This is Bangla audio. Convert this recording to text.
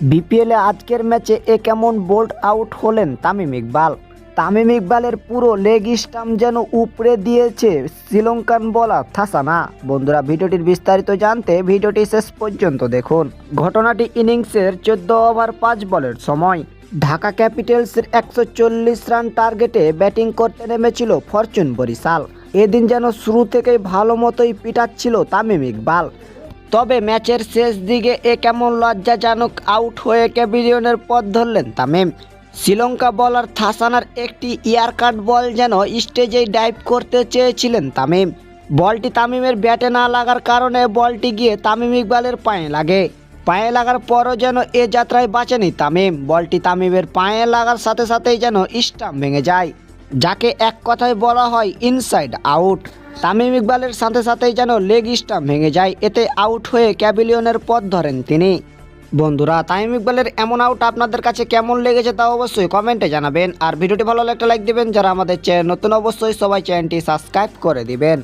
বিপিএলে আজকের ম্যাচে এ কেমন বোল্ড আউট হলেন তামিম ইকবাল? তামিম ইকবালের পুরো লেগ স্টাম্প যেন উপড়ে দিয়েছে শ্রীলঙ্কান বলার থাসানা। বন্ধুরা, ভিডিওটির বিস্তারিত জানতে ভিডিওটি শেষ পর্যন্ত দেখুন। ঘটনাটি ইনিংসের চোদ্দ ওভার পাঁচ বলের সময়। ঢাকা ক্যাপিটালসের একশো চল্লিশ রান টার্গেটে ব্যাটিং করতে নেমেছিল ফরচুন বরিশাল। এদিন যেন শুরু থেকেই ভালো মতোই পিটাচ্ছিল তামিম ইকবাল। তবে ম্যাচের শেষ দিকে এ কেমন লজ্জাজনক আউট হয়ে ক্যাবিলিয়নের পথ ধরলেন তামিম। শ্রীলঙ্কা বলার থাসানার একটি ইয়ার কাট বল যেন স্টেজেই ডাইভ করতে চেয়েছিলেন তামিম। বলটি তামিমের ব্যাটে না লাগার কারণে বলটি গিয়ে তামিম ইকবালের পায়ে লাগে। পায়ে লাগার পরও যেন এ যাত্রায় বাঁচেনি তামিম। বলটি তামিমের পায়ে লাগার সাথে সাথেই যেন স্টাম্প ভেঙে যায়। যাকে এক কথায় বলা হয় ইনসাইড আউট তামিম ইকবালের সাথে সাথেই যেন লেগ স্টাম্প ভেঙে যায়, এতে আউট হয়ে ক্যাবিলিয়নের পথ ধরেন তিনি। বন্ধুরা, তামিম ইকবালের এমন আউট আপনাদের কাছে কেমন লেগেছে তা অবশ্যই কমেন্টে জানাবেন। আর ভিডিওটি ভালো লাগলে একটা লাইক দিবেন, যারা আমাদের চ্যানেল নতুন অবশ্যই সবাই চ্যানেলটি সাবস্ক্রাইব করে দিবেন।